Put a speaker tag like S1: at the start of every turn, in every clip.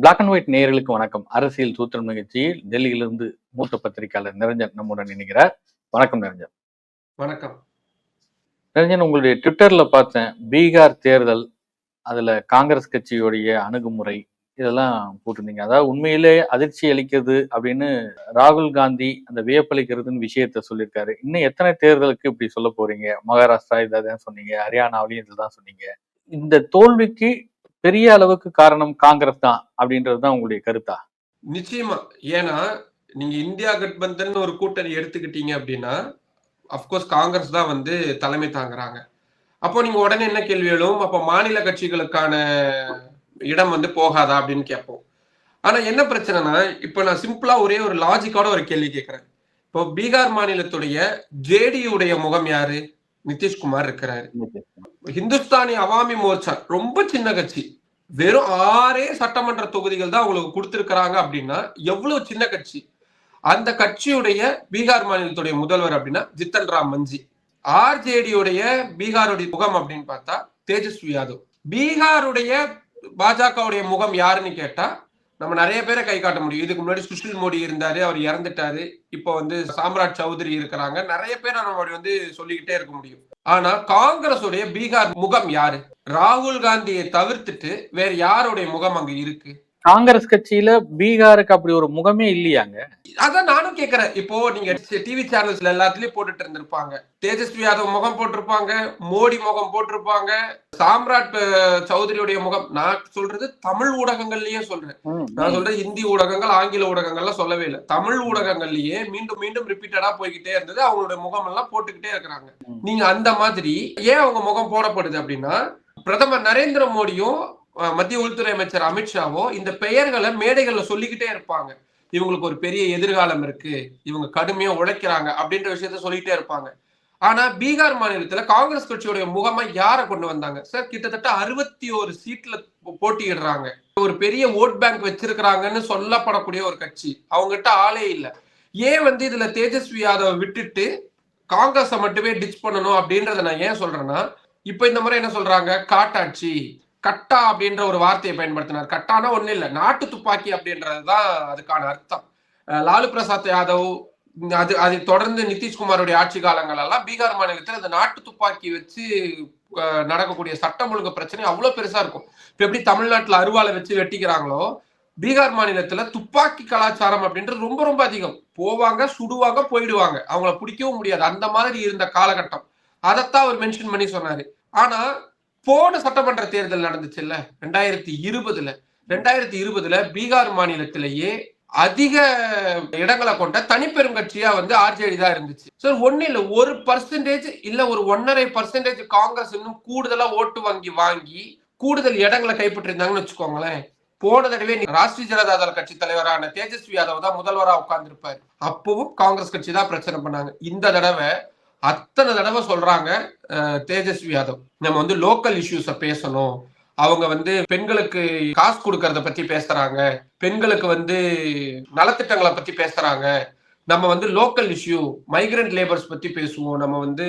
S1: Black and white நேயர்களுக்கு வணக்கம். அரசியல் சூத்திரம் நிகழ்ச்சியில் டெல்லியிலிருந்து மூத்த பத்திரிகையாளர் நிரஞ்சன் நம்முடன் இணைகிறார். வணக்கம் நிரஞ்சன்.
S2: வணக்கம்.
S1: நிரஞ்சன் உங்களுடைய ட்விட்டர்ல பார்த்தேன் பீகார் தேர்தல் அதுல காங்கிரஸ் கட்சியுடைய அணுகுமுறை இதெல்லாம் போட்டிருந்தீங்க. அதாவது உண்மையிலே அதிர்ச்சி அளிக்கிறது அப்படின்னு ராகுல் காந்தி அந்த வியப்பளிக்கிறதுன்னு விஷயத்த சொல்லியிருக்காரு. இன்னும் எத்தனை தேர்தலுக்கு இப்படி சொல்ல போறீங்க? மகாராஷ்டிரா இதான் சொன்னீங்க ஹரியானாவிலையும் இதுதான் சொன்னீங்க. இந்த தோல்விக்கு பெரிய அளவுக்கு காரணம் காங்கிரஸ் தான் அப்படின்றது தான் உங்களுடைய கருத்தா?
S2: நிச்சயமா. ஏன்னா நீங்க இந்தியா கட்பந்தன் ஒரு கூட்டணி எடுத்துக்கிட்டீங்க அப்படின்னா அப்கோர்ஸ் காங்கிரஸ் தான் வந்து தலைமை தாங்குறாங்க. அப்போ நீங்க உடனே என்ன கேள்வி எழும்? அப்போ மாநில கட்சிகளுக்கான இடம் வந்து போகாதா அப்படின்னு கேட்போம். ஆனா என்ன பிரச்சனைனா இப்ப நான் சிம்பிளா ஒரே ஒரு லாஜிக்கோட ஒரு கேள்வி கேட்கிறேன். இப்போ பீகார் மாநிலத்துடைய ஜேடியுடைய முகம் யாரு? நிதிஷ்குமார் இருக்கிறாரு. ஹிந்துஸ்தானி அவாமி மோர்ச்சா ரொம்ப சின்ன கட்சி. வெறும் ஆறே சட்டமன்ற தொகுதிகள் தான் அவங்களுக்கு கொடுத்திருக்கிறாங்க அப்படின்னா எவ்வளவு சின்ன கட்சி? அந்த கட்சியுடைய பீகார் மாநிலத்துடைய முதல்வர் அப்படின்னா ஜித்தன் ராம் மஞ்சி. ஆர்ஜேடியுடைய பீகாருடைய முகம் அப்படின்னு பார்த்தா தேஜஸ்வி யாதவ். பீகாருடைய பாஜகவுடைய முகம் யாருன்னு கேட்டா நம்ம நிறைய பேரை கை காட்ட முடியும். இதுக்கு முன்னாடி சுஷில் மோடி இருந்தாரு அவர் இறந்துட்டாரு. இப்போ வந்து சாம்ராஜ் சௌத்ரி இருக்கிறாங்க. நிறைய பேர் நம்ம வந்து சொல்லிக்கிட்டே இருக்க முடியும். ஆனா காங்கிரஸ் உடைய பீகார் முகம் யாரு? ராகுல் காந்தியை தவிர்த்துட்டு வேற யாருடைய முகம் அங்க இருக்கு?
S1: காங்கிரஸ் கட்சியில பீகாருக்கு அப்படி ஒரு முகமே இல்லையாங்க?
S2: அதான் நானும் கேக்குறேன். இப்போ நீங்க டிவி சேனல்ஸ்ல எல்லாத்துலயும் போட்டுட்டு இருந்திருப்பாங்க. தேஜஸ்வி யாதவ் முகம் போட்டிருப்பாங்க. மோடி முகம் போட்டிருப்பாங்க. சாம்ராட் சௌத்ரியுடைய முகம். நான் சொல்றது தமிழ் ஊடகங்கள்லயே சொல்றேன். நான் சொல்றது ஹிந்தி ஊடகங்கள் ஆங்கில ஊடகங்கள்லாம் சொல்லவே இல்லை. தமிழ் ஊடகங்கள்லயே மீண்டும் மீண்டும் ரிப்பீட்டடா போய்கிட்டே இருந்தது. அவங்களுடைய முகம் எல்லாம் போட்டுக்கிட்டே இருக்கிறாங்க. நீங்க அந்த மாதிரி ஏன் அவங்க முகம் போடப்படுது அப்படின்னா பிரதமர் நரேந்திர மோடியும் மத்திய உள்துறை அமைச்சர் அமித்ஷாவோ இந்த பெயர்களை மேடைகள்ல சொல்லிக்கிட்டே இருப்பாங்க. இவங்களுக்கு ஒரு பெரிய எதிர்காலம் இருக்கு. இவங்க கடுமையா உழைக்கிறாங்க அப்படின்ற விஷயத்த சொல்லிட்டே இருப்பாங்க. ஆனா பீகார் மாநிலத்துல காங்கிரஸ் கட்சியுடைய முகமா யார கொண்டு வந்தாங்க? சார் கிட்டத்தட்ட அறுபத்தி ஒரு சீட்ல போட்டியிடுறாங்க. ஒரு பெரிய ஓட் பேங்க் வச்சிருக்கிறாங்கன்னு சொல்லப்படக்கூடிய ஒரு கட்சி. அவங்ககிட்ட ஆளே இல்லை. ஏன் வந்து இதுல தேஜஸ்வி யாதவ் விட்டுட்டு காங்கிரஸை மட்டுமே டிச் பண்ணணும் அப்படின்றத நான் ஏன் சொல்றேன்னா இப்ப இந்த முறை என்ன சொல்றாங்க? காட்டாட்சி. கட்டா அப்படின்ற ஒரு வார்த்தையை பயன்படுத்தினார். கட்டானா ஒண்ணு இல்லை. நாட்டு துப்பாக்கி அப்படின்றதுதான் அதுக்கான அர்த்தம். லாலு பிரசாத் யாதவ் அது அதை தொடர்ந்து நிதிஷ்குமாருடைய ஆட்சி காலங்கள் எல்லாம் பீகார் மாநிலத்தில் அந்த நாட்டு துப்பாக்கி வச்சு நடக்கக்கூடிய சட்டம் ஒழுங்கு பிரச்சனை அவ்வளவு பெருசா இருக்கும். இப்ப எப்படி தமிழ்நாட்டுல அருவாலை வச்சு வெட்டிக்கிறாங்களோ பீகார் மாநிலத்துல துப்பாக்கி கலாச்சாரம் அப்படின்றது ரொம்ப ரொம்ப அதிகம். போவாங்க சுடுவாங்க போயிடுவாங்க. அவங்கள பிடிக்கவும் முடியாது. அந்த மாதிரி இருந்த காலகட்டம். அதைத்தான் அவர் மென்ஷன் பண்ணி சொன்னாரு. ஆனா போன சட்டமன்ற தேர்தல் நடந்துச்சு இல்ல ரெண்டாயிரத்தி இருபதுல. ரெண்டாயிரத்தி இருபதுல பீகார் மாநிலத்திலேயே அதிக இடங்களை கொண்ட தனிப்பெரும் கட்சியா வந்து ஆர்ஜேடி தான் இருந்துச்சு. சார் ஒண்ணு இல்ல ஒரு பர்சன்டேஜ் இல்ல ஒரு ஒன்னரை பர்சன்டேஜ் காங்கிரஸ் இன்னும் கூடுதலா ஓட்டு வங்கி வாங்கி கூடுதல் இடங்களை கைப்பற்றிருந்தாங்கன்னு வச்சுக்கோங்களேன். போன தடவை ராஷ்டிரிய ஜனதா தள கட்சி தலைவரான தேஜஸ்வி யாதவ் தான் முதல்வரா உட்கார்ந்துருப்பாரு. அப்பவும் காங்கிரஸ் கட்சி தான் பிரச்சனை பண்ணாங்க. இந்த தடவை அத்தனை தடவை சொல்றாங்க தேஜஸ்வி யாதவ். நம்ம வந்து லோக்கல் இஷ்யூஸ பேசணும். அவங்க வந்து பெண்களுக்கு காசு கொடுக்கறத பத்தி பேசுறாங்க. பெண்களுக்கு வந்து நலத்திட்டங்களை பத்தி பேசுறாங்க. நம்ம வந்து லோக்கல் இஷ்யூ மைக்ரண்ட் லேபர்ஸ் பத்தி பேசுவோம். நம்ம வந்து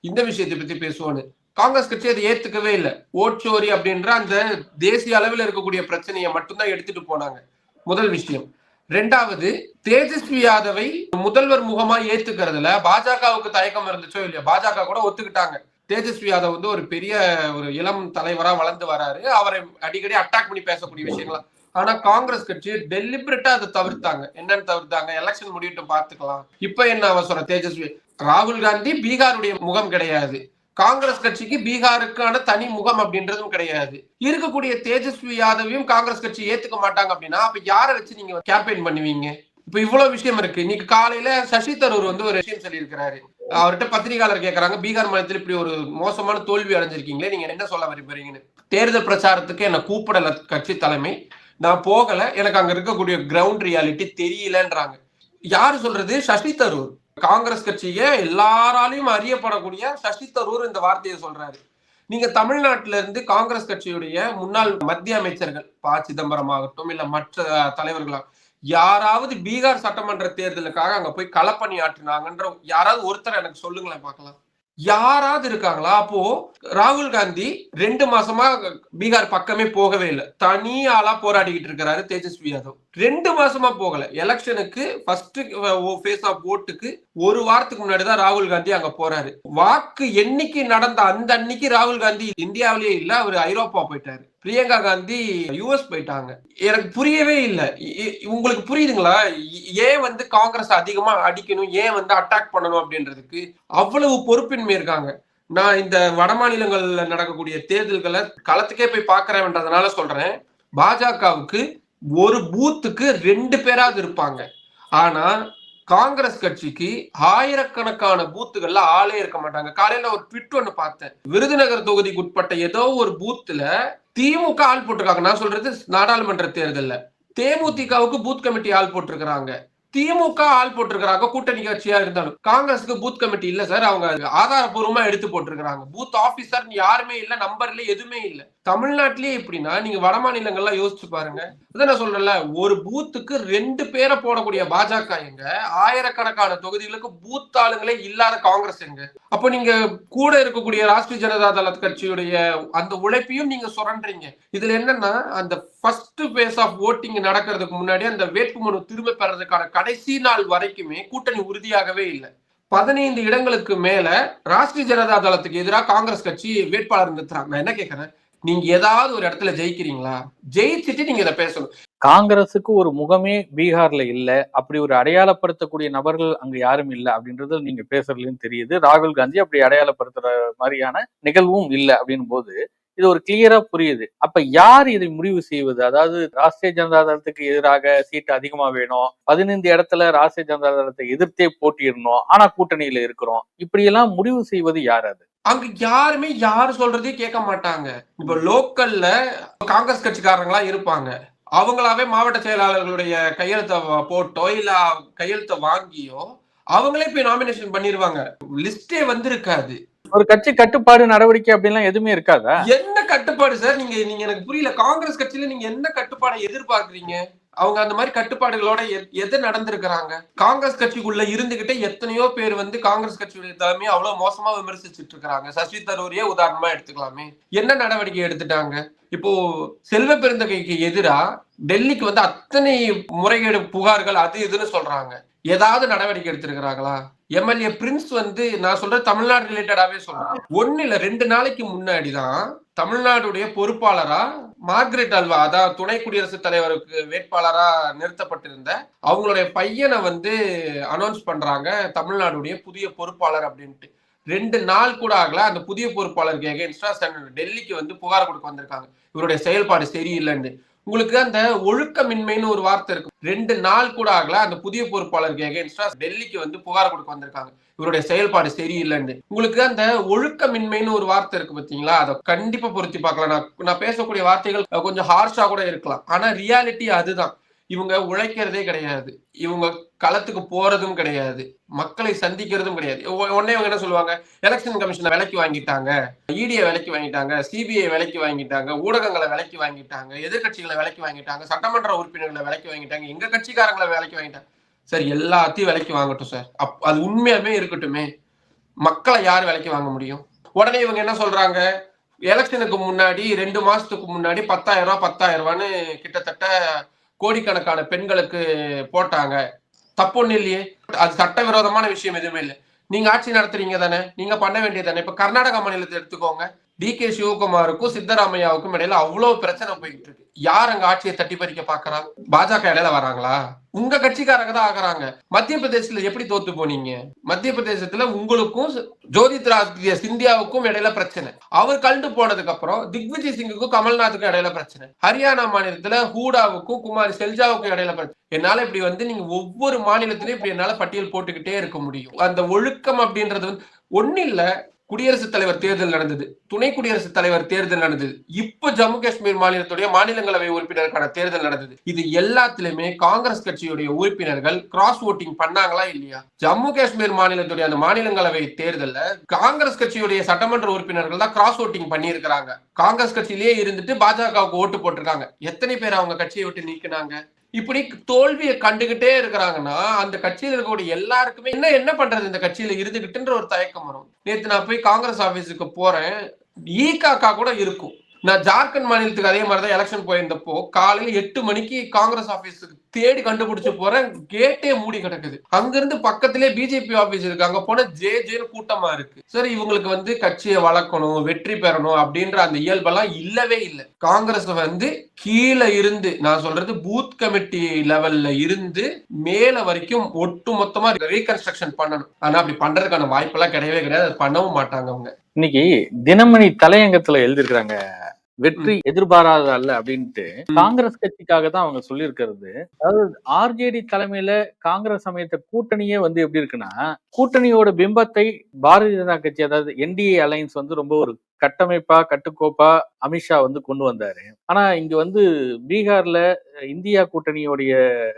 S2: இந்த விஷயத்தை பத்தி பேசுவோம்னு. காங்கிரஸ் கட்சி அதை ஏத்துக்கவே இல்லை. ஓட்சோரி அப்படின்ற அந்த தேசிய அளவில் இருக்கக்கூடிய பிரச்சனையை மட்டும்தான் எடுத்துட்டு போனாங்க. முதல் விஷயம். ரெண்டாவது தேஜஸ்வி யாதவை முதல்வர் முகமா ஏத்துக்கிறதுல பாஜகவுக்கு தயக்கம் இருந்துச்சோ இல்லையா? பாஜக கூட ஒத்துக்கிட்டாங்க. தேஜஸ்வி யாதவ் வந்து ஒரு பெரிய ஒரு இளம் தலைவரா வளர்ந்து வராரு. அவரை அடிக்கடி அட்டாக் பண்ணி பேசக்கூடிய விஷயங்களா? ஆனா காங்கிரஸ் கட்சி டெலிபரேட்டா அதை தவிர்த்தாங்க. என்னன்னு தவிர்த்தாங்க? எலெக்ஷன் முடிவிட்டு பார்த்துக்கலாம். இப்ப என்ன அவசரம்? தேஜஸ்வி ராகுல் காந்தி பீகாருடைய முகம் கிடையாது. காங்கிரஸ் கட்சிக்கு பீகாருக்கான தனி முகம் அப்படின்றதும் கிடையாது. இருக்கக்கூடிய தேஜஸ்வி யாதவையும் காங்கிரஸ் கட்சி ஏத்துக்க மாட்டாங்க அப்படின்னா அப்ப யாரை வச்சு நீங்க கேம்பெயின் பண்ணுவீங்க? இப்ப இவ்வளவு விஷயம் இருக்கு. இன்னைக்கு காலையில சசி தரூர் வந்து ஒரு விஷயம் சொல்லியிருக்கிறாரு. அவர்கிட்ட பத்திரிகையாளர் கேட்கறாங்க பீகார் மாநிலத்தில் இப்படி ஒரு மோசமான தோல்வி அடைஞ்சிருக்கீங்களே நீங்க என்ன சொல்ல விரும்புறீங்கன்னு. தேர்தல் பிரச்சாரத்துக்கு என்ன கூப்பிடல கட்சி தலைமை. நான் போகல. எனக்கு அங்க இருக்கக்கூடிய கிரவுண்ட் ரியாலிட்டி தெரியலன்றாங்க. யாரு சொல்றது? சசி தரூர். காங்கிரஸ் கட்சிய எல்லாராலையும் அறியப்படக்கூடிய சசி தரூர் இந்த வார்த்தையை சொல்றாரு. நீங்க தமிழ்நாட்டில இருந்து காங்கிரஸ் கட்சியுடைய முன்னாள் மத்திய அமைச்சர்கள் ப. சிதம்பரம் ஆகட்டும் இல்ல மற்ற தலைவர்களாக யாராவது பீகார் சட்டமன்ற தேர்தலுக்காக அங்க போய் களப்பணி ஆற்றினாங்கன்ற யாராவது ஒருத்தர் எனக்கு சொல்லுங்களேன் பார்க்கலாம். யாராவது இருக்காங்களா? அப்போ ராகுல் காந்தி ரெண்டு மாசமா பீகார் பக்கமே போகவே இல்லை. தனி ஆளா போராடிக்கிட்டு இருக்கிறாரு தேஜஸ்வி யாதவ். ரெண்டு மாசமா போகல. எலெக்ஷனுக்கு ஃபர்ஸ்ட் ஃபேஸ் ஆஃப் ஓட்டுக்கு ஒரு வாரத்துக்கு முன்னாடி தான் ராகுல் காந்தி அங்க போறாரு. வாக்கு எண்ணிக்கை நடந்த அந்த அன்னைக்கு ராகுல் காந்தி இந்தியாவிலேயே இல்ல அவர் ஐரோப்பா போயிட்டாரு. பிரியங்கா காந்தி யுஎஸ் போயிட்டாங்க. எனக்கு புரியவே இல்லை. உங்களுக்கு புரியுதுங்களா? ஏன் வந்து காங்கிரஸ் அதிகமா அடிக்கணும்? ஏன் வந்து அட்டாக் பண்ணணும் அப்படின்றதுக்கு அவ்வளவு பொறுப்பின்மை இருக்காங்க. நான் இந்த வட மாநிலங்கள்ல நடக்கக்கூடிய தேர்தல்களை களத்துக்கே போய் பார்க்கறேன்றதுனால சொல்றேன். பாஜகவுக்கு ஒரு பூத்துக்கு ரெண்டு பேராவது இருப்பாங்க. ஆனா காங்கிரஸ் கட்சிக்கு ஆயிரக்கணக்கான பூத்துகள்ல ஆளே இருக்க மாட்டாங்க. காலையில ஒரு ட்விட் ஒண்ணு பார்த்தேன். விருதுநகர் தொகுதிக்கு உட்பட்ட ஏதோ ஒரு பூத்துல திமுக ஆள் போட்டிருக்காங்க. நான் சொல்றது நாடாளுமன்ற தேர்தல்ல. தேமுதிகவுக்கு பூத் கமிட்டி ஆள் போட்டிருக்கிறாங்க. திமுக ஆள் போட்டிருக்கிறாங்க கூட்டணி கட்சியா இருந்தாலும். காங்கிரஸுக்கு பூத் கமிட்டி இல்ல சார் அவங்க ஆதாரபூர்வமா எடுத்து போட்டிருக்கிறாங்க. பூத் ஆபீசர் யாருமே இல்ல நம்பர்ல எதுவுமே இல்ல. தமிழ்நாட்டிலேயே எப்படின்னா நீங்க வட மாநிலங்கள்லாம் யோசிச்சு பாருங்க. அதான் நான் சொல்றேன்ல ஒரு பூத்துக்கு ரெண்டு பேரை போடக்கூடிய பாஜக எங்க? ஆயிரக்கணக்கான தொகுதிகளுக்கு பூத் ஆளுங்களே இல்லாத காங்கிரஸ் எங்க? அப்போ நீங்க கூட இருக்கக்கூடிய ராஷ்டிரிய ஜனதா தள கட்சியுடைய அந்த உழைப்பையும் நீங்க சுரண்டுறீங்க. இதுல என்னன்னா அந்த ஃபர்ஸ்ட் பேஸ் ஆஃப் ஓட்டிங் நடக்கிறதுக்கு முன்னாடி அந்த வேட்புமனு திரும்ப பெறதுக்கான கடைசி நாள் வரைக்குமே கூட்டணி உறுதியாகவே இல்லை. பதினைந்து இடங்களுக்கு மேல ராஷ்டிரிய ஜனதா தளத்துக்கு எதிராக காங்கிரஸ் கட்சி வேட்பாளர் நிறுத்துறாங்க. நான் என்ன கேட்கறேன் நீங்க ஏதாவது ஒரு இடத்துல ஜெயிக்கிறீங்களா? ஜெயிச்சுட்டு நீங்க இதை பேசணும்.
S1: காங்கிரஸுக்கு ஒரு முகமே பீகார்ல இல்ல. அப்படி ஒரு அடையாளப்படுத்தக்கூடிய நபர்கள் அங்க யாரும் இல்ல அப்படின்றது நீங்க பேசுறதுலயும் தெரியுது. ராகுல் காந்தி அப்படி அடையாளப்படுத்துற மாதிரியான நிகழ்வும் இல்லை அப்படின் போது இது ஒரு கிளியரா புரியுது. அப்ப யார் இதை முடிவு செய்வது? அதாவது ராஷ்டிரிய ஜனதா தளத்துக்கு எதிராக சீட்டு அதிகமா வேணும். பதினைந்து இடத்துல ராஷ்டிரிய ஜனதா தளத்தை எதிர்த்தே போட்டிடணும் ஆனா கூட்டணியில இருக்கிறோம். இப்படி எல்லாம் முடிவு செய்வது யார் அது?
S2: அங்க யாருமே யாரு சொல்றதே கேட்க மாட்டாங்க. இப்ப லோக்கல்ல காங்கிரஸ் கட்சிக்காரங்களா இருப்பாங்க. அவங்களாவே மாவட்ட செயலாளர்களுடைய கையெழுத்தை போட்டோ இல்ல கையெழுத்தை வாங்கியோ அவங்களே போய் நாமினேஷன் பண்ணிருவாங்க. லிஸ்டே வந்திருக்காது.
S1: ஒரு கட்சி கட்டுப்பாடு நடவடிக்கை அப்படின்லாம் எதுவுமே இருக்காதா?
S2: என்ன கட்டுப்பாடு சார்? நீங்க நீங்க எனக்கு புரியல. காங்கிரஸ் கட்சியில நீங்க என்ன கட்டுப்பாடை எதிர்பார்க்கறீங்க? அவங்க அந்த மாதிரி கட்டுப்பாடுகளோட எது நடந்திருக்கிறாங்க? காங்கிரஸ் கட்சிக்குள்ள இருந்துகிட்டே எத்தனையோ பேர் வந்து காங்கிரஸ் கட்சியுடைய தலைமையை அவ்வளவு மோசமா விமர்சிச்சுட்டு இருக்கிறாங்க சசி தரூரையே உதாரணமா எடுத்துக்கலாமே. என்ன நடவடிக்கை எடுத்துட்டாங்க? இப்போ செல்வ பெருந்தகைக்கு எதிரா டெல்லிக்கு வந்து அத்தனை முறைகேடு புகார்கள் அது இதுன்னு சொல்றாங்க. ஏதாவது நடவடிக்கை எடுத்திருக்கிறாங்களா? எம்எல்ஏ பிரின்ஸ் வந்து நான் சொல்ற தமிழ்நாடு ரிலேட்டடாவே சொல்றேன். ஒண்ணு இல்ல ரெண்டு நாளைக்கு முன்னாடி தான் தமிழ்நாடுடைய பொறுப்பாளரா மார்கரெட் அல்வா அதான் துணை குடியரசுத் தலைவருக்கு வேட்பாளரா நிறுத்தப்பட்டிருந்த அவங்களுடைய பையனை வந்து அனௌன்ஸ் பண்றாங்க தமிழ்நாடுடைய புதிய பொறுப்பாளர் அப்படின்ட்டு. ரெண்டு நாள் கூட ஆகல அந்த புதிய பொறுப்பாளருக்கு எகேன்ஸ்டா டெல்லிக்கு வந்து புகார் கொடுக்க வந்திருக்காங்க. இவருடைய செயல்பாடு சரியில்லைன்னு. உங்களுக்கு அந்த ஒழுக்கமின்மைன்னு ஒரு வார்த்தை இருக்கு ரெண்டு நாள் கூட ஆகல அந்த புதிய பொறுப்பாளருக்கு எகேன்ஸ்டா டெல்லிக்கு வந்து புகார் கொடுக்க வந்திருக்காங்க. இவருடைய செயல்பாடு சரியில்லைன்னு. உங்களுக்கு அந்த ஒழுக்கமின்மைன்னு ஒரு வார்த்தை இருக்கு பாத்தீங்களா? அதை கண்டிப்பா பொருத்தி பார்க்கலாம். நான் நான் பேசக்கூடிய வார்த்தைகள் கொஞ்சம் ஹார்ஷா கூட இருக்கலாம். ஆனா ரியாலிட்டி அதுதான். இவங்க உழைக்கிறதே கிடையாது. இவங்க களத்துக்கு போறதும் கிடையாது. மக்களை சந்திக்கிறதும் கிடையாது. உடனே இவங்க என்ன சொல்லுவாங்க? எலெக்ஷன் கமிஷனை விலைக்கு வாங்கிட்டாங்க. இடியை விலைக்கு வாங்கிட்டாங்க. சிபிஐ விலைக்கு வாங்கிட்டாங்க. ஊடகங்களை விலைக்கு வாங்கிட்டாங்க. எதிர்கட்சிகளை விலைக்கு வாங்கிட்டாங்க. சட்டமன்ற உறுப்பினர்களை விலைக்கு வாங்கிட்டாங்க. எங்க கட்சிக்காரங்களை விலைக்கு வாங்கிட்டாங்க. சார் எல்லாத்தையும் விலைக்கு வாங்கட்டும் சார். அப் அது உண்மையாவே இருக்கட்டுமே. மக்களை யார் விலைக்கு வாங்க முடியும்? உடனே இவங்க என்ன சொல்றாங்க? எலெக்ஷனுக்கு முன்னாடி ரெண்டு மாசத்துக்கு முன்னாடி பத்தாயிரம் ரூபாய் பத்தாயிரம் ரூபான்னு கிட்டத்தட்ட கோடிக்கணக்கான பெண்களுக்கு போட்டாங்க. தப்பு ஒண்ணு இல்லையே. அது சட்டவிரோதமான விஷயம் எதுவுமே இல்லை. நீங்க ஆட்சி நடத்துறீங்க தானே? நீங்க பண்ண வேண்டியது தானே? இப்ப கர்நாடகா மாநிலத்தை எடுத்துக்கோங்க. டி கே சிவகுமாருக்கும் சித்தராமையாவுக்கும் இடையில அவ்வளவு பிரச்சனை போயிட்டு இருக்கு. யார் அங்க ஆட்சியை தட்டி பறிக்க பாக்குறா பாஜக இடையில வராங்களா? உங்க கட்சிக்காரங்க தான் ஆகுறாங்க. மத்திய பிரதேசத்துல எப்படி தோத்து போனீங்க? மத்திய பிரதேசத்துல உங்களுக்கும் ஜோதித்ராதித்ய சிந்தியாவுக்கும் இடையில பிரச்சனை. அவர் கலந்து போனதுக்கு அப்புறம் திக்விஜய் சிங்குக்கும் கமல்நாத்துக்கும் இடையில பிரச்சனை. ஹரியானா மாநிலத்துல ஹூடாவுக்கும் குமாரி செல்ஜாவுக்கும் இடையில பிரச்சனை. என்னால இப்படி வந்து நீங்க ஒவ்வொரு மாநிலத்திலயும் இப்படி என்னால பட்டியல் போட்டுக்கிட்டே இருக்க முடியும். அந்த ஒழுக்கம் அப்படின்றது வந்து ஒண்ணு இல்ல குடியரசுத் தலைவர் தேர்தல் நடந்தது. துணை குடியரசுத் தலைவர் தேர்தல் நடந்தது. இப்ப ஜம்மு காஷ்மீர் மாநிலத்துடைய மாநிலங்களவை உறுப்பினருக்கான தேர்தல் நடந்தது. இது எல்லாத்திலுமே காங்கிரஸ் கட்சியுடைய உறுப்பினர்கள் கிராஸ் ஓட்டிங் பண்ணாங்களா இல்லையா? ஜம்மு காஷ்மீர் மாநிலத்துடைய அந்த மாநிலங்களவை தேர்தல்ல காங்கிரஸ் கட்சியுடைய சட்டமன்ற உறுப்பினர்கள் தான் கிராஸ் ஓட்டிங் பண்ணியிருக்கிறாங்க. காங்கிரஸ் கட்சியிலேயே இருந்துட்டு பாஜகவுக்கு ஓட்டு போட்டிருக்காங்க. எத்தனை பேர் அவங்க கட்சியை விட்டு நீக்கினாங்க? இப்படி தோல்வியை கண்டுகிட்டே இருக்கிறாங்கன்னா அந்த கட்சியில் இருக்கக்கூடிய எல்லாருக்குமே என்ன என்ன பண்றது இந்த கட்சியில இருந்துகிட்டுன்ற ஒரு தயக்கம் வரும். நேற்று நான் போய் காங்கிரஸ் ஆபீஸுக்கு போறேன். காக்கா கூட இருக்கும். நான் ஜார்க்கண்ட் மாநிலத்துக்கு அதே மாதிரிதான் எலெக்ஷன் போயிருந்தப்போ காலையில எட்டு மணிக்கு காங்கிரஸ் ஆபீஸுக்கு தேடி கண்டுபிடிச்சு போறேன் கேட்டே மூடி கிடக்குது. அங்கிருந்து பக்கத்திலே பிஜேபி ஆபீஸ் இருக்கு. அங்க போனா ஜே ஜேன்னு கூட்டமா இருக்கு. சரி இவங்களுக்கு வந்து கட்சியை வளர்க்கணும் வெற்றி பெறணும் அப்படின்ற அந்த இயல்பெல்லாம் இல்லவே இல்லை. காங்கிரஸ் வந்து கீழே இருந்து நான் சொல்றது பூத் கமிட்டி லெவல்ல இருந்து மேல வரைக்கும் ஒட்டு மொத்தமா ரீகன்ஸ்ட்ரக்ஷன் பண்ணணும். ஆனா அப்படி பண்றதுக்கான வாய்ப்பெல்லாம் கிடையவே கிடையாது. அது பண்ணவும் மாட்டாங்க அவங்க.
S1: இன்னைக்கு தினமணி தலையங்கத்துல எழுதிருக்கிறாங்க வெற்றி எதிர்பாராத அல்ல அப்படின்ட்டு காங்கிரஸ் கட்சிக்காக தான் அவங்க சொல்லியிருக்கிறது. அதாவது ஆர்ஜேடி தலைமையில காங்கிரஸ் அமைத்த கூட்டணியே வந்து எப்படி இருக்குன்னா கூட்டணியோட பிம்பத்தை பாரதிய ஜனதா கட்சி அதாவது என்டிஏ அலைன்ஸ் வந்து ரொம்ப ஒரு கட்டமைப்பா கட்டுக்கோப்பா அமித்ஷா வந்து கொண்டு வந்தாரு. ஆனா இங்க வந்து பீகார்ல இந்தியா கூட்டணியோடைய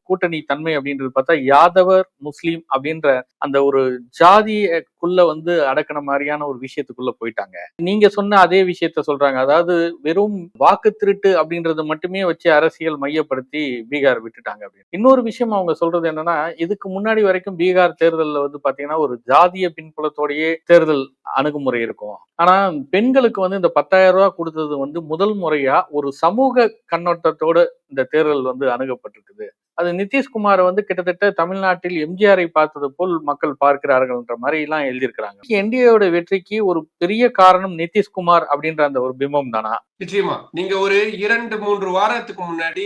S1: கூட்டணி தன்மை அப்படின்றது பார்த்தா யாதவர் முஸ்லீம் அப்படின்ற அந்த ஒரு ஜாதியக்குள்ள வந்து அடக்கின மாதிரியான ஒரு விஷயத்துக்குள்ள போயிட்டாங்க. நீங்க சொன்ன அதே விஷயத்த சொல்றாங்க. அதாவது வெறும் வாக்கு திருட்டு அப்படின்றத மட்டுமே வச்சு அரசியல் மையப்படுத்தி பீகார் விட்டுட்டாங்க அப்படின்னு. இன்னொரு விஷயம் அவங்க சொல்றது என்னன்னா இதுக்கு முன்னாடி வரைக்கும் பீகார் தேர்தலில் வந்து பாத்தீங்கன்னா ஒரு ஜாதிய பின்புலத்தோடையே தேர்தல் அணுகுமுறை இருக்கும். ஆனா பெண்களுக்கு வந்து இந்த பத்தாயிரம் ரூபாய் கொடுத்தது வந்து முதல் முறையா ஒரு சமூக கண்ணோட்டத்தோட இந்த தேர்தல் வந்து அணுகப்பட்டிருக்குது. அது நிதிஷ்குமார் வந்து கிட்டத்தட்ட தமிழ்நாட்டில் எம்ஜிஆரை பார்த்தது போல் மக்கள் பார்க்கிறார்கள்ன்ற மாதிரி எல்லாம் எழுதியிருக்கிறாங்க. என்டிஏவோட வெற்றிக்கு ஒரு பெரிய காரணம் நிதிஷ்குமார் அப்படின்ற அந்த ஒரு பிம்பம் தானா?
S2: நிச்சயமா. நீங்க ஒரு இரண்டு மூன்று வாரத்துக்கு முன்னாடி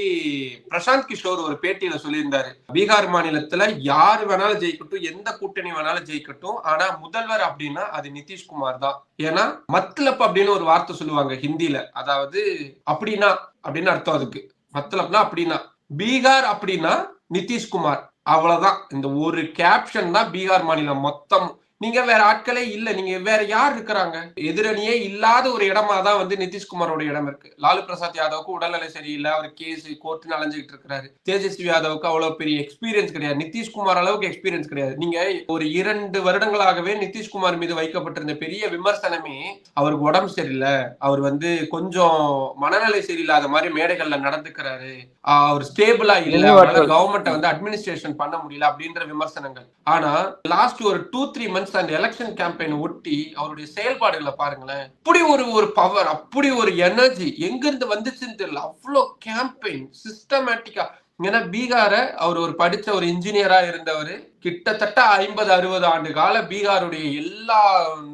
S2: பிரசாந்த் கிஷோர் ஒரு பேட்டியில சொல்லியிருந்தாரு. பீகார் மாநிலத்துல யாரு வேணாலும் ஜெயிக்கட்டும் எந்த கூட்டணி வேணாலும் ஜெயிக்கட்டும் ஆனா முதல்வர் அப்படின்னா அது நிதிஷ்குமார் தான். ஏன்னா மத்லப் அப்படின்னு ஒரு வார்த்தை சொல்லுவாங்க ஹிந்தியில. அதாவது அப்படின்னா அப்படின்னு அர்த்தம் அதுக்கு. மத்லப்னா அப்படின்னா. பீகார் அப்படின்னா நிதிஷ்குமார். அவ்வளவுதான். இந்த ஒரு கேப்ஷன் தான் பீகார் மாநிலம் மொத்தம் நீங்க வேற ஆட்களே இல்ல. நீங்க வேற யார் இருக்கிறாங்க? எதிரணியே இல்லாத ஒரு இடமா தான் வந்து நிதிஷ்குமாரோட இடம் இருக்கு. லாலு பிரசாத் யாதவுக்கு உடல்நிலை சரியில்லை. அவர் கேஸ் கோர்ட்டுன்னு அலைஞ்சுக்கிட்டு இருக்கிறாரு. தேஜஸ்வி யாதவுக்கு அவ்வளவு பெரிய எக்ஸ்பீரியன்ஸ் கிடையாது. நிதிஷ்குமார் அளவுக்கு எக்ஸ்பீரியன்ஸ் கிடையாது. நீங்க ஒரு இரண்டு வருடங்களாகவே நிதிஷ்குமார் மீது வைக்கப்பட்டிருந்த பெரிய விமர்சனமே அவருக்கு உடம்பு சரியில்லை. அவர் வந்து கொஞ்சம் மனநிலை சரியில்லாத மாதிரி மேடைகள்ல நடந்துக்கிறாரு. அவர் ஸ்டேபிளா இல்ல. கவர்மெண்ட்டை வந்து அட்மினிஸ்ட்ரேஷன் பண்ண முடியல அப்படின்ற விமர்சனங்கள். ஆனா லாஸ்ட் ஒரு two three months and election campaign ஒட்டி அவருடைய செயல்பாடுகளை பாருங்களேன். அப்படி ஒரு ஒரு பவர் அப்படி ஒரு எனர்ஜி எங்க இருந்து வந்துச்சுன்னு தெரியல. அவ்வளோ கேம்பெயின் சிஸ்டமேட்டிக்கா ஏன்னா பீகார அவர் ஒரு படித்த ஒரு இன்ஜினியரா இருந்தவர். கிட்டத்தட்ட ஐம்பது அறுபது ஆண்டு கால பீகாருடைய எல்லா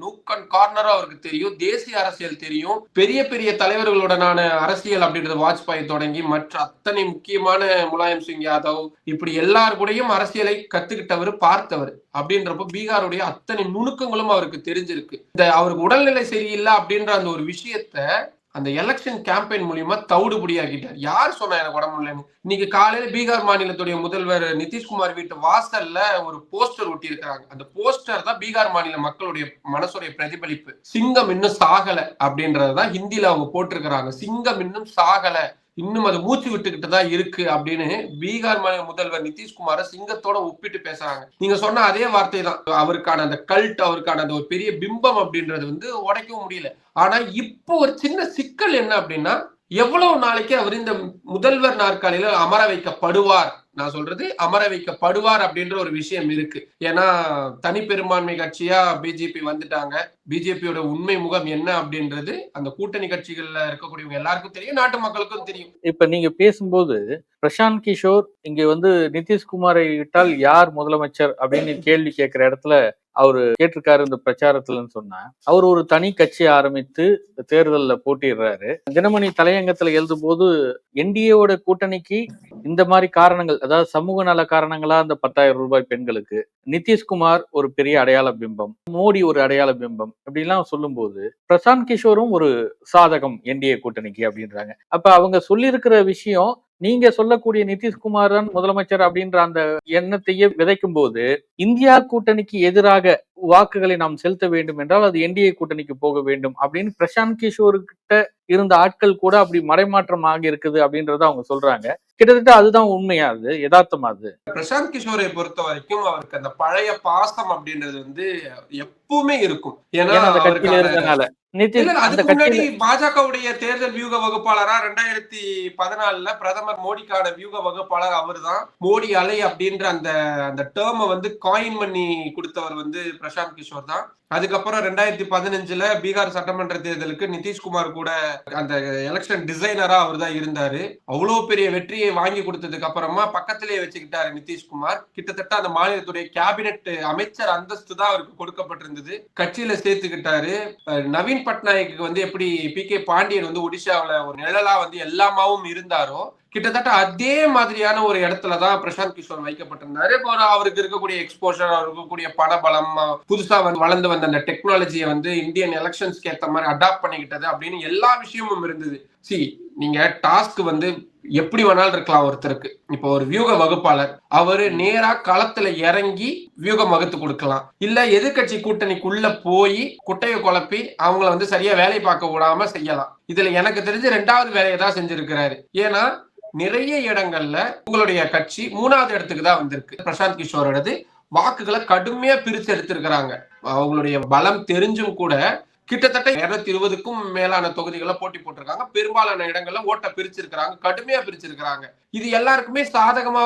S2: நூக்கன் கார்னரும் அவருக்கு தெரியும். தேசிய அரசியல் தெரியும். பெரிய பெரிய தலைவர்களுடனான அரசியல் அப்படின்றது வாஜ்பாய் தொடங்கி மற்ற அத்தனை முக்கியமான முலாயம் சிங் யாதவ் இப்படி எல்லார் கூடயும் அரசியலை கத்துக்கிட்டவர் பார்த்தவர் அப்படின்றப்போ பீகாருடைய அத்தனை நுணுக்கங்களும் அவருக்கு தெரிஞ்சிருக்கு. இந்த அவருக்கு உடல்நிலை சரியில்லை அப்படின்ற அந்த ஒரு விஷயத்த அந்த எலெக்ஷன் கேம்பெயின் மூலியமா தவிடுபடியாக்கிட்டார் யார் சொன்னா எனக்கு உடம்பு இல்லைன்னு இன்னைக்கு காலையில பீகார் மாநிலத்துடைய முதல்வர் நிதிஷ்குமார் வீட்டு வாசல்ல ஒரு போஸ்டர் ஒட்டி இருக்கிறாங்க அந்த போஸ்டர் தான் பீகார் மாநில மக்களுடைய மனசுடைய பிரதிபலிப்பு. சிங்கம் இன்னும் சாகல அப்படின்றதுதான் ஹிந்தியில அவங்க போட்டிருக்கிறாங்க. சிங்கம் இன்னும் சாகல இன்னும் அது மூச்சு விட்டுக்கிட்டு தான் இருக்கு அப்படின்னு பீகார் மாநில முதல்வர் நிதிஷ்குமார சிங்கத்தோட ஒப்பிட்டு பேசுறாங்க. நீங்க சொன்ன அதே வார்த்தை தான் அவருக்கான அந்த கல்ட் அவருக்கான அந்த ஒரு பெரிய பிம்பம் அப்படின்றது வந்து உடைக்கவும் முடியல. ஆனா இப்போ ஒரு சின்ன சிக்கல் என்ன அப்படின்னா எவ்வளவு நாளைக்கு அவர் இந்த முதல்வர் நாற்காலியில அமர வைக்கப்படுவார்? நான் சொல்றது அமர வைக்கப்படுவார் அப்படின்ற ஒரு விஷயம் இருக்கு. ஏன்னா தனிப்பெரும்பான்மை கட்சியா பிஜேபி வந்துட்டாங்க. பிஜேபியோட உண்மை முகம் என்ன அப்படின்றது அந்த கூட்டணி கட்சிகள்ல இருக்கக்கூடியவங்க எல்லாருக்கும் தெரியும் நாட்டு மக்களுக்கும் தெரியும்.
S1: இப்ப நீங்க பேசும்போது பிரசாந்த் கிஷோர் இங்க வந்து நிதிஷ்குமாரை விட்டால் யார் முதலமைச்சர் அப்படின்னு கேள்வி கேட்கிற இடத்துல அவரு கேட்டிருக்காரு இந்த பிரச்சாரத்துலன்னு சொன்னா அவர் ஒரு தனி கட்சி ஆரம்பித்து தேர்தலில் போட்டிடுறாரு தினமணி தலையங்கத்துல எழுதும் போது என்டிஏவோட கூட்டணிக்கு இந்த மாதிரி காரணங்கள் அதாவது சமூக நல காரணங்களா அந்த பத்தாயிரம் ரூபாய் பெண்களுக்கு நிதிஷ்குமார் ஒரு பெரிய அடையாள பிம்பம் மோடி ஒரு அடையாள பிம்பம் இப்படிலாம் சொல்லும்போது பிரசாந்த் கிஷோரும் ஒரு சாதகம் என்டிஏ கூட்டணிக்கு அப்படின்றாங்க. அப்ப அவங்க சொல்லியிருக்கிற விஷயம் நீங்க சொல்லக்கூடிய நிதிஷ்குமார் தான் முதலமைச்சர் அப்படின்ற அந்த எண்ணத்தையே விதைக்கும் போது இந்தியா கூட்டணிக்கு எதிராக வாக்குகளை நாம் செலுத்த வேண்டும் என்றால் அது என்டிஏ கூட்டணிக்கு போக வேண்டும் அப்படின்னு பிரசாந்த் கிஷோர் கிட்ட இருந்த ஆட்கள் கூட அப்படி மறைமாற்றம் ஆகி இருக்குது அப்படின்றத அவங்க சொல்றாங்க. கிட்டத்தட்ட அதுதான் உண்மையா அது? யதார்த்தமா அது?
S2: பிரசாந்த் கிஷோரை பொறுத்த வரைக்கும் அவருக்கு அந்த பழைய பாசம் அப்படின்றது வந்து எப்பவுமே இருக்கும். ஏன்னா
S1: அந்த கட்சியில இருந்தனால.
S2: பாஜகவுடைய தேர்தல் வியூக வகுப்பாளரா ரெண்டாயிரத்தி பதினாலுல பிரதமர் மோடிக்கான வியூக வகுப்பாளர் அவர்தான். மோடி அலை அப்படின்ற அந்த அந்த டேர்மை வந்து காயின் பண்ணி கொடுத்தவர் வந்து பிரசாந்த் கிஷோர் தான் அதுக்கப்புறம் ரெண்டாயிரத்தி பதினஞ்சுல பீகார் சட்டமன்ற தேர்தலுக்கு நிதிஷ்குமார் கூட அந்த எலெக்ஷன் டிசைனரா அவர் தான் இருந்தாரு. அவ்வளவு பெரிய வெற்றியை வாங்கி கொடுத்ததுக்கு அப்புறமா பக்கத்திலேயே வச்சுக்கிட்டாரு நிதிஷ்குமார். கிட்டத்தட்ட அந்த மாநிலத்துடைய கேபினெட் அமைச்சர் அந்தஸ்து தான் அவருக்கு கொடுக்கப்பட்டிருந்தது. கட்சியில சேர்த்துக்கிட்டாரு. நவீன் பட்நாயக்கு வந்து எப்படி பி கே பாண்டியன் வந்து ஒடிசாவில ஒரு நிழலா வந்து எல்லாமாவும் இருந்தாரோ கிட்டத்தட்ட அதே மாதிரியான ஒரு இடத்துல தான் பிரசாந்த் கிஷோர் வைக்கப்பட்டிருந்தாரு. இப்போ அவருக்கு இருக்கக்கூடிய எக்ஸ்போஷர் அவருக்கு இருக்கக்கூடிய பணபலம் புதுசா வந்து வளர்ந்து வந்த அந்த டெக்னாலஜியை வந்து இந்தியன் எலெக்ஷன்ஸ்க்கு ஏத்த மாதிரி அடாப்ட் பண்ணிக்கிட்டது அப்படின்னு எல்லா விஷயமும் இருந்தது. சி நீங்க டாஸ்க் வந்து எப்படி வேணாலும் இருக்கலாம் ஒருத்தருக்கு. இப்போ ஒரு வியூக வகுப்பாளர் அவரு நேரா களத்துல இறங்கி வியூகம் வகுத்து கொடுக்கலாம். இல்ல எதிர்க்கட்சி கூட்டணிக்குள்ள போய் குட்டையை குழப்பி அவங்கள வந்து சரியா வேலை பார்க்க விடாம செய்யலாம். இதுல எனக்கு தெரிஞ்சு ரெண்டாவது வேலையை தான் செஞ்சிருக்கிறாரு. ஏன்னா நிறைய இடங்கள்ல உங்களுடைய கட்சி மூணாவது இடத்துக்கு தான் வந்திருக்கு. பிரசாந்த் கிஷோரோடது வாக்குகளை கடுமையா பிரித்து எடுத்திருக்கிறாங்க. அவங்களுடைய பலம் தெரிஞ்சும் கூட கிட்டத்தட்ட இருநூத்தி இருபதுக்கும் மேலான தொகுதிகளை போட்டி போட்டிருக்காங்க. பெரும்பாலான இடங்கள்ல ஓட்ட பிரிச்சிருக்கிறாங்க. கடுமையா பிரிச்சிருக்கிறாங்க. இது எல்லாருக்குமே சாதகமா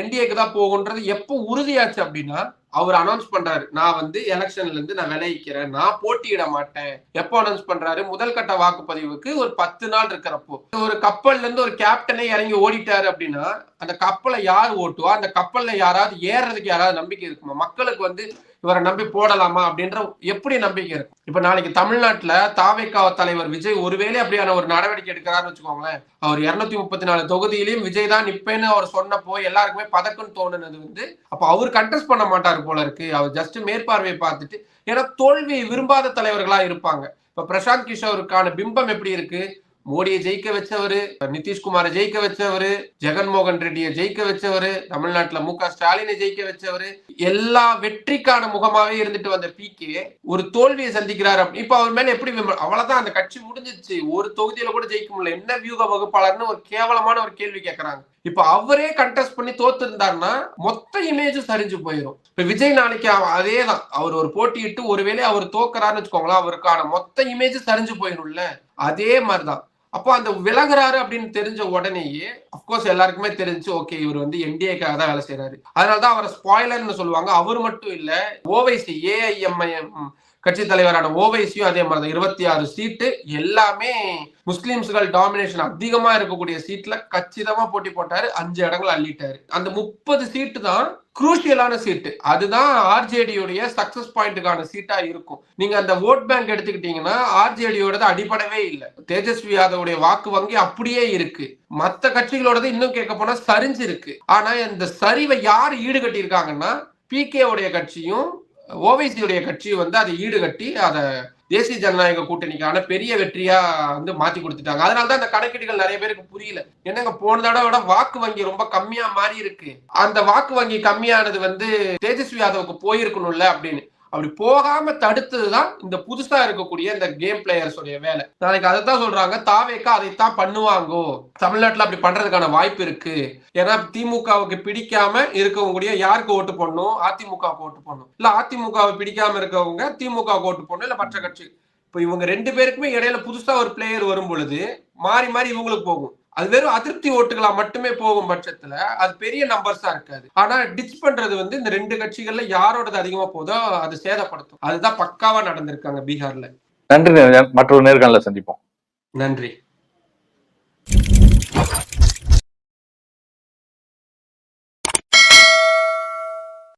S2: என்டிஏக்கு தான் போகுன்றது எப்போ உறுதியாச்சு அப்படின்னா அவர் அனௌன்ஸ் பண்றாரு நான் வந்து எலெக்ஷன்ல இருந்து நான் விளைவிக்கிறேன் நான் போட்டியிட மாட்டேன். எப்போ அனௌன்ஸ் பண்றாரு? முதல் கட்ட வாக்குப்பதிவுக்கு ஒரு பத்து நாள் இருக்கிறப்போ. ஒரு கப்பல்ல இருந்து ஒரு கேப்டனே இறங்கி ஓடிட்டாரு அப்படின்னா அந்த கப்பலை யார் ஓட்டுவா? அந்த கப்பல்ல யாராவது ஏறுறதுக்கு யாராவது நம்பிக்கை இருக்குமா? மக்களுக்கு வந்து இவரை நம்பி போடலாமா அப்படின்ற எப்படி நம்பிக்கை இருக்கும்? இப்ப நாளைக்கு தமிழ்நாட்டுல தாவேக்காவ தலைவர் விஜய் ஒருவேளை அப்படியான ஒரு நடவடிக்கை எடுக்கிறாருன்னு வச்சுக்கோங்களேன். அவர் இருநூத்தி முப்பத்தி நாலு தொகுதியிலையும் விஜய் தான் நிப்பேன்னு அவர் சொன்னப்போ எல்லாருக்குமே பதக்கம்னு தோணுனது வந்து அப்ப அவர் கண்டெஸ்ட் பண்ண மாட்டாரு போல இருக்கு. அவர் ஜஸ்ட் மேற்பார்வையை பார்த்துட்டு ஏன்னா தோல்வியை விரும்பாத தலைவர்களா இருப்பாங்க. இப்ப பிரசாந்த் கிஷோருக்கான பிம்பம் எப்படி இருக்கு? மோடியை ஜெயிக்க வச்சவரு நிதிஷ்குமாரை ஜெயிக்க வச்சவரு ஜெகன்மோகன் ரெட்டியை ஜெயிக்க வச்சவரு தமிழ்நாட்டுல மு க ஸ்டாலினை ஜெயிக்க வச்சவரு எல்லா வெற்றிக்கான முகமாவே இருந்துட்டு வந்த பி ஒரு தோல்வியை சந்திக்கிறார் அப்படி- இப்ப அவர் மேல எப்படி அவ்வளவுதான் அந்த கட்சி முடிஞ்சிச்சு ஒரு தொகுதியில கூட ஜெயிக்க முடியல. என்ன வியூக வகுப்பாளர்னு ஒரு கேவலமான ஒரு கேள்வி கேட்கறாங்க இப்ப அவரே கண்டெஸ்ட் பண்ணி தோத்து இருந்தாருன்னா மொத்த இமேஜும் சரிஞ்சு போயிடும் இப்ப விஜய் நாளைக்கு அதே தான் அவர் ஒரு போட்டியிட்டு ஒருவேளை அவர் தோக்குறாருன்னு வச்சுக்கோங்களேன் அவருக்கான மொத்த இமேஜ் சரிஞ்சு போயிடும்ல. அதே மாதிரிதான். அப்போ அந்த விலகுறாரு அப்படின்னு தெரிஞ்ச உடனேயே அப்கோர்ஸ் எல்லாருக்குமே தெரிஞ்சு ஓகே இவர் வந்து என்டிஏக்காக தான் வேலை செய்யறாரு அதனாலதான் அவரை ஸ்பாய்லர்னு சொல்லுவாங்க. அவர் மட்டும் இல்ல ஓவைசி ஏஐஎம்ஐஎம் கட்சி தலைவரான ஓவைசியும் அதே மாதிரி தான் இருபத்தி ஆறு சீட்டு எல்லாமே முஸ்லிம்ஸ்கள் டாமினேஷன் அதிகமா இருக்கக்கூடிய சீட்ல கச்சிதமா போட்டி போட்டாரு. அஞ்சு இடங்கள் அள்ளிட்டாரு. அந்த முப்பது சீட்டு தான் குரூஷியலான சீட்டு அதுதான் ஆர்ஜேடியோடைய சக்சஸ் பாயிண்ட்டுக்கான சீட்டா இருக்கும். நீங்க அந்த ஓட் பேங்க் எடுத்துக்கிட்டீங்கன்னா ஆர்ஜேடியோடது அடிப்படவே இல்லை. தேஜஸ்வி யாதவுடைய வாக்கு வங்கி அப்படியே இருக்கு. மற்ற கட்சிகளோடது இன்னும் கேட்க போனா சரிஞ்சு இருக்கு ஆனா இந்த சரிவை யார் ஈடுகட்டியிருக்காங்கன்னா பிகேவுடைய உடைய கட்சியும் ஓவைசியுடைய கட்சி வந்து அதை ஈடுகட்டி அதை தேசிய ஜனநாயக கூட்டணிக்கான பெரிய வெற்றியா வந்து மாத்தி கொடுத்துட்டாங்க. அதனால தான் அந்த கணக்கீடுகள் நிறைய பேருக்கு புரியல. என்னங்க போன தடவை விட வாக்கு வங்கி ரொம்ப கம்மியா மாறி இருக்கு. அந்த வாக்கு வங்கி கம்மியானது வந்து தேஜஸ்வி யாதவுக்கு போயிருக்கணும்ல அப்படின்னு. அப்படி போகாம தடுத்ததுதான் இந்த புதுசா இருக்கக்கூடிய இந்த கேம் பிளேயர்ஸ் உடைய வேலை. நாளைக்கு அதை தான் சொல்றாங்க. தாவேக்கா அதைத்தான் பண்ணுவாங்கோ. தமிழ்நாட்டுல அப்படி பண்றதுக்கான வாய்ப்பு இருக்கு. ஏன்னா திமுகவுக்கு பிடிக்காம இருக்கவங்களுடைய யாருக்கு ஓட்டு போடணும்? அதிமுகவுக்கு ஓட்டு போடணும். இல்ல அதிமுகவை பிடிக்காம இருக்கவங்க திமுக ஓட்டு போடணும்? இல்ல மற்ற கட்சி. இப்போ இவங்க ரெண்டு பேருக்குமே இடையில புதுசா ஒரு பிளேயர் வரும் பொழுது மாறி மாறி இவங்களுக்கு போகும். அது வெறும் அதிருப்தி ஓட்டுகளா மட்டுமே போகும் பட்சத்துல அது பெரிய நம்பர்ஸா இருக்காது. ஆனா டிச் பண்றது வந்து இந்த ரெண்டு கட்சிகள்ல யாரோடது அதிகமா போதோ அது சேதப்படுத்தும். அதுதான் பக்காவா நடந்திருக்காங்க பீகார்ல.
S1: நன்றி. மற்றொரு நேர்காணல சந்திப்போம்.
S2: நன்றி.